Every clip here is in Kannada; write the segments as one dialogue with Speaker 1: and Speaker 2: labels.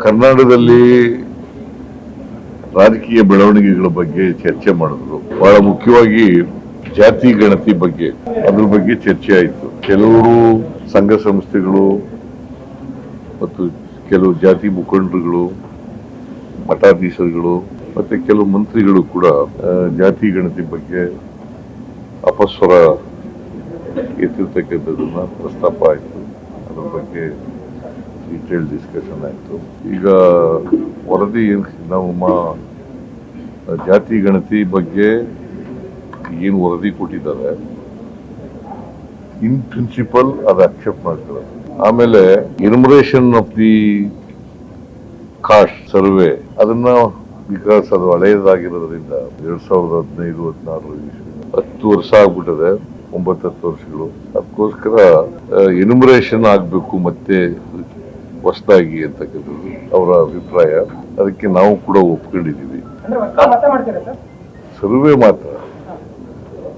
Speaker 1: ಕರ್ನಾಟಕದಲ್ಲಿ ರಾಜಕೀಯ ಬೆಳವಣಿಗೆಗಳ ಬಗ್ಗೆ ಚರ್ಚೆ ಮಾಡಿದ್ರು. ಬಹಳ ಮುಖ್ಯವಾಗಿ ಜಾತಿ ಗಣತಿ ಬಗ್ಗೆ, ಅದ್ರ ಬಗ್ಗೆ ಚರ್ಚೆ ಆಯಿತು. ಕೆಲವರು ಸಂಘ ಸಂಸ್ಥೆಗಳು ಮತ್ತು ಕೆಲವು ಜಾತಿ ಮುಖಂಡರುಗಳು, ಮಠಾಧೀಶರುಗಳು ಮತ್ತೆ ಕೆಲವು ಮಂತ್ರಿಗಳು ಕೂಡ ಜಾತಿ ಗಣತಿ ಬಗ್ಗೆ ಅಪಸ್ವರ ಎತ್ತಿರ್ತಕ್ಕಂಥದ್ದನ್ನ ಪ್ರಸ್ತಾಪ ಆಯಿತು. ಅದ್ರ ಬಗ್ಗೆ ಡೀಟೇಲ್ ಡಿಸ್ಕಷನ್ ಆಯಿತು. ಈಗ ವರದಿ ಏನು ನಾವು ಮಾ- ಜಾತಿ ಗಣತಿ ಬಗ್ಗೆ ಏನು ವರದಿ ಕೊಟ್ಟಿದ್ದಾರೆ, ಇನ್ ಪ್ರಿನ್ಸಿಪಲ್ ಅದು ಅಕ್ಸೆಪ್ಟ್ ಮಾಡ್ತಾರೆ ಆಮೇಲೆ enumeration of the caste survey ಅದನ್ನ ಬಿಕಾಸ್ ಅದು ಹಳೆಯದಾಗಿರೋದ್ರಿಂದ ಎರಡ್ ಸಾವಿರದ ಹದಿನೈದು, ಹದಿನಾರು ಹತ್ತು ವರ್ಷ ಆಗ್ಬಿಟ್ಟದೆ ಒಂಬತ್ತು ಹತ್ತು ವರ್ಷಗಳು. ಅದಕ್ಕೋಸ್ಕರ ಎನ್ಯುಮರೇಷನ್ ಆಗಬೇಕು ಮತ್ತೆ ಹೊಸದಾಗಿ ಅಂತಕ್ಕಂಥದ್ದು ಅವರ ಅಭಿಪ್ರಾಯ. ಅದಕ್ಕೆ ನಾವು ಕೂಡ ಒಪ್ಕೊಂಡಿದ್ದೀವಿ. ಸರ್ವೆ ಮಾತ್ರ.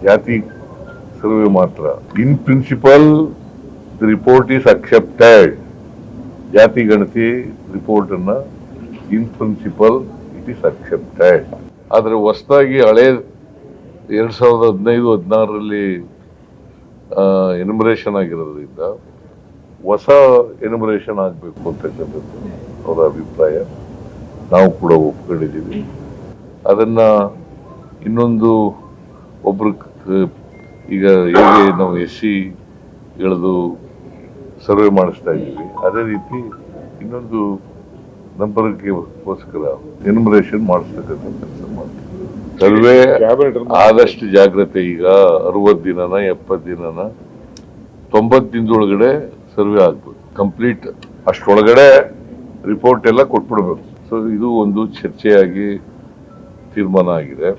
Speaker 1: ಜಾತಿ ಸರ್ವೆ ಮಾತ್ರ. In principle the report is accepted ಜಾತಿ ಗಣತಿ ರಿಪೋರ್ಟ್ ಅನ್ನ in principle it is accepted ಆದರೆ ಹೊಸದಾಗಿ ಹಳೆ ಎರಡ್ ಸಾವಿರದ ಹದಿನೈದು ಹದಿನಾರರಲ್ಲಿ ಎನ್ಯುಮರೇಷನ್ ಆಗಿರೋದ್ರಿಂದ ಹೊಸ ಎನಿಮರೇಷನ್ ಆಗಬೇಕು ಅಂತಕ್ಕಂಥದ್ದು ಅವರ ಅಭಿಪ್ರಾಯ ನಾವು ಕೂಡ ಒಪ್ಕೊಂಡಿದ್ದೀವಿ. ಅದನ್ನ ಇನ್ನೊಂದು ಒಬ್ರು ಈಗ ಹೇಗೆ ನಾವು ಎಸ್ ಸಿ ಎಳೆದು ಸರ್ವೆ ಮಾಡಿಸ್ತಾ ಇದ್ದೀವಿ, ಅದೇ ರೀತಿ ಇನ್ನೊಂದು ನಂಬರ್ಗೋಸ್ಕರ ಎನ್ಯುಮರೇಷನ್ ಮಾಡಿಸ್ತಕ್ಕಂಥ ಕೆಲಸ ಸರ್ವೆ ಆದಷ್ಟು ಜಾಗ್ರತೆ ಈಗ, ಅರವತ್ತು ದಿನನ, ಎಪ್ಪತ್ತು ದಿನನ, ತೊಂಬತ್ತು ದಿನದೊಳಗಡೆ ಸರ್ವೆ ಆಗ್ಬೋದು. ಕಂಪ್ಲೀಟ್ ಅಷ್ಟೊಳಗಡೆ ರಿಪೋರ್ಟ್ ಎಲ್ಲ ಕೊಟ್ಬಿಡ್ಬೇಕು. ಸೊ ಇದು ಒಂದು ಚರ್ಚೆಯಾಗಿ ತೀರ್ಮಾನ ಆಗಿದೆ.